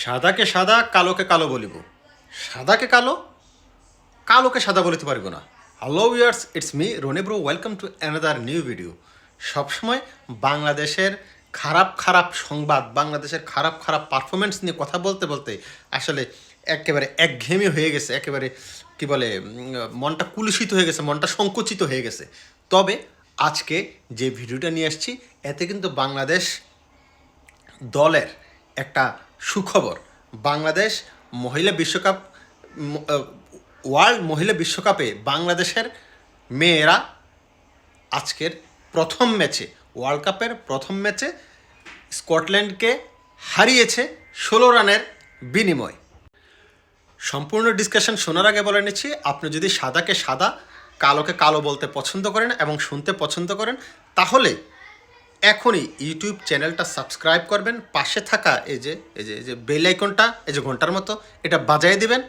সাদাকে সাদা, কালোকে কালো বলিব। সাদাকে কালো, কালোকে সাদা বলিতে পারব না। Hello years it's me Roni bro welcome to another new video সবসময় বাংলাদেশের খারাপ খারাপ সংবাদ, বাংলাদেশের খারাপ খারাপ পারফরমেন্স নিয়ে কথা বলতে বলতে আসলে একেবারে একঘেয়েমি হয়ে গেছে, একেবারে কি বলে মনটা কুলুষিত হয়ে গেছে, মনটা সংকুচিত হয়ে গেছে। তবে আজকে যে ভিডিওটা নিয়ে আসছি, এতে কিন্তু বাংলাদেশ দলের একটা সুখবর। বাংলাদেশ মহিলা বিশ্বকাপ ওয়ার্ল্ড মহিলা বিশ্বকাপে বাংলাদেশের মেয়েরা আজকের প্রথম ম্যাচে, ওয়ার্ল্ড কাপের প্রথম ম্যাচে স্কটল্যান্ডকে হারিয়েছে ষোলো রানের বিনিময়। সম্পূর্ণ ডিসকাশন শোনার আগে বলে নিচ্ছি, আপনি যদি সাদাকে সাদা, কালোকে কালো বলতে পছন্দ করেন এবং শুনতে পছন্দ করেন, তাহলে এখনই ইউটিউব চ্যানেলটা সাবস্ক্রাইব করবেন। পাশে থাকা এই যে এই যে এই যে বেল আইকনটা এই যে ঘণ্টার মতো, এটা বাজায় দিবেন।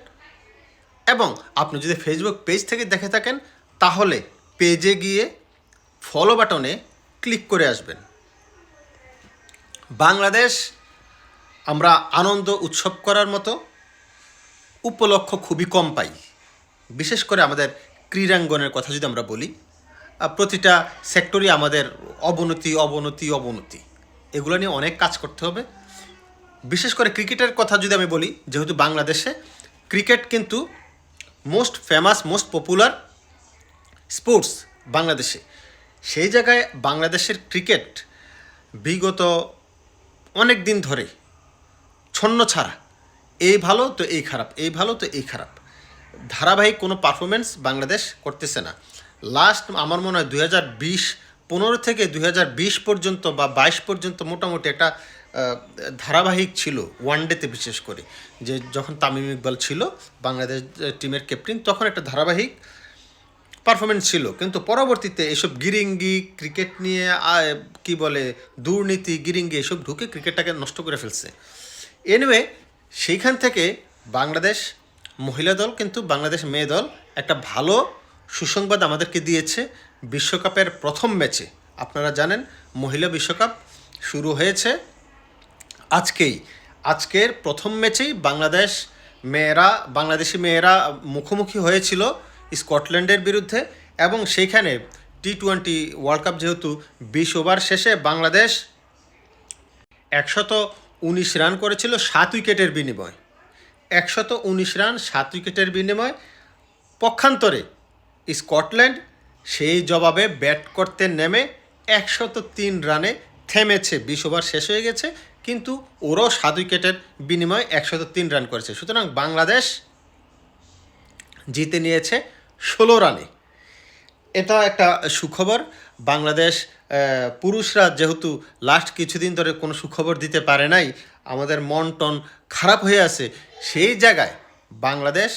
এবং আপনি যদি ফেসবুক পেজ থেকে দেখে থাকেন, তাহলে পেজে গিয়ে ফলো বাটনে ক্লিক করে আসবেন। বাংলাদেশ, আমরা আনন্দ উৎসব করার মতো উপলক্ষ খুবই কম পাই। বিশেষ করে আমাদের ক্রীড়াঙ্গনের কথা যদি আমরা বলি প্রতিটা সেক্টরই আমাদের অবনতি অবনতি অবনতি। এগুলো নিয়ে অনেক কাজ করতে হবে। বিশেষ করে ক্রিকেটের কথা যদি আমি বলি, যেহেতু বাংলাদেশে ক্রিকেট কিন্তু most famous most popular sports বাংলাদেশে। সেই জায়গায় বাংলাদেশের ক্রিকেট বিগত অনেক দিন ধরে ছন্ন ছাড়া। এই ভালো তো এই খারাপ এই ভালো তো এই খারাপ। ধারাবাহিক কোনো পারফরমেন্স বাংলাদেশ করতেছে না। লাস্ট আমার মনে হয় দুই হাজার বিশ, পনেরো থেকে দুই হাজার বিশ পর্যন্ত বা বাইশ পর্যন্ত মোটামুটি একটা ধারাবাহিক ছিল ওয়ানডেতে বিশেষ করে। যে যখন তামিম ইকবাল ছিল, বাংলাদেশ টিমের ক্যাপ্টেন তখন একটা ধারাবাহিক পারফরমেন্স ছিল। কিন্তু পরবর্তীতে এসব গিরিঙ্গি ক্রিকেট নিয়ে কি বলে, দুর্নীতি, গিরিঙ্গি এসব ঢুকে ক্রিকেটটাকে নষ্ট করে ফেলছে। এনিওয়ে সেইখান থেকে বাংলাদেশ মহিলা দল, কিন্তু বাংলাদেশ মেয়ে দল একটা ভালো সুসংবাদ আমাদেরকে দিয়েছে বিশ্বকাপের প্রথম ম্যাচে। আপনারা জানেন, মহিলা বিশ্বকাপ শুরু হয়েছে আজকেই। আজকের প্রথম ম্যাচেই বাংলাদেশ মেয়েরা, বাংলাদেশি মেয়েরা মুখোমুখি হয়েছিল স্কটল্যান্ডের বিরুদ্ধে এবং সেইখানে টি টোয়েন্টি ওয়ার্ল্ড কাপ যেহেতু বিশ ওভার শেষে বাংলাদেশ একশত উনিশ রান করেছিল সাত উইকেটের বিনিময়। একশত উনিশ রান, সাত উইকেটের বিনিময় পক্ষান্তরে স্কটল্যান্ড সেই জবাবে ব্যাট করতে নেমে একশত তিন রানে থেমেছে। বিশ ওভার শেষ হয়ে গেছে, কিন্তু ওরাও সাত উইকেটের বিনিময়ে একশত তিন রান করেছে। সুতরাং বাংলাদেশ জিতে নিয়েছে ষোলো রানে। এটা একটা সুখবর। বাংলাদেশ পুরুষরা যেহেতু লাস্ট কিছুদিন ধরে কোনো সুখবর দিতে পারে নাই, আমাদের মন টন খারাপ হয়ে আছে, সেই জায়গায় বাংলাদেশ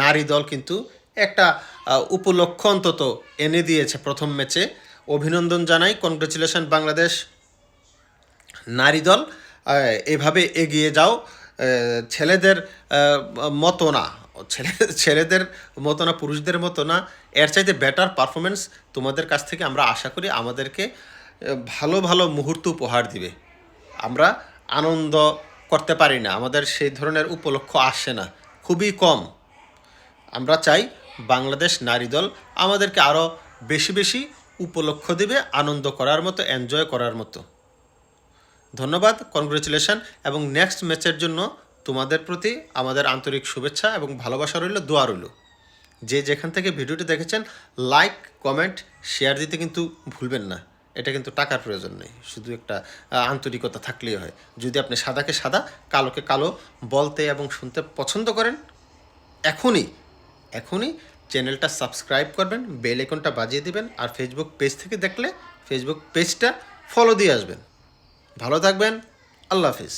নারী দল কিন্তু একটা উপলক্ষ অন্তত এনে দিয়েছে প্রথম ম্যাচে। অভিনন্দন জানাই কনগ্রেচুলেশন বাংলাদেশ নারী দল। এভাবে এগিয়ে যাও ছেলেদের মতো না, ছেলে, ছেলেদের মতো না, পুরুষদের মতো না, এর চাইতে বেটার পারফরমেন্স তোমাদের কাছ থেকে আমরা আশা করি আমাদেরকে ভালো ভালো মুহূর্ত উপহার দিবে। আমরা আনন্দ করতে পারি না, আমাদের সেই ধরনের উপলক্ষ আসে না, খুবই কম। আমরা চাই বাংলাদেশ নারী দল আমাদেরকে আরও বেশি বেশি উপলক্ষ দিবে আনন্দ করার মতো এনজয় করার মতো। ধন্যবাদ কনগ্রেচুলেশন এবং নেক্সট ম্যাচের জন্য তোমাদের প্রতি আমাদের আন্তরিক শুভেচ্ছা এবং ভালোবাসা রইল, দোয়া রইল। যে যেখান থেকে ভিডিওটি দেখেছেন লাইক কমেন্ট শেয়ার দিতে কিন্তু ভুলবেন না। এটা কিন্তু টাকার প্রয়োজন নেই, শুধু একটা আন্তরিকতা থাকলেই হয়। যদি আপনি সাদাকে সাদা, কালোকে কালো বলতে এবং শুনতে পছন্দ করেন, এখনই এখনই চ্যানেলটা সাবস্ক্রাইব করবেন, বেল আইকনটা বাজিয়ে দিবেন, আর ফেসবুক পেজ থেকে দেখলে ফেসবুক পেজটা ফলো দিয়ে আসবেন। ভালো থাকবেন, আল্লাহ হাফিজ।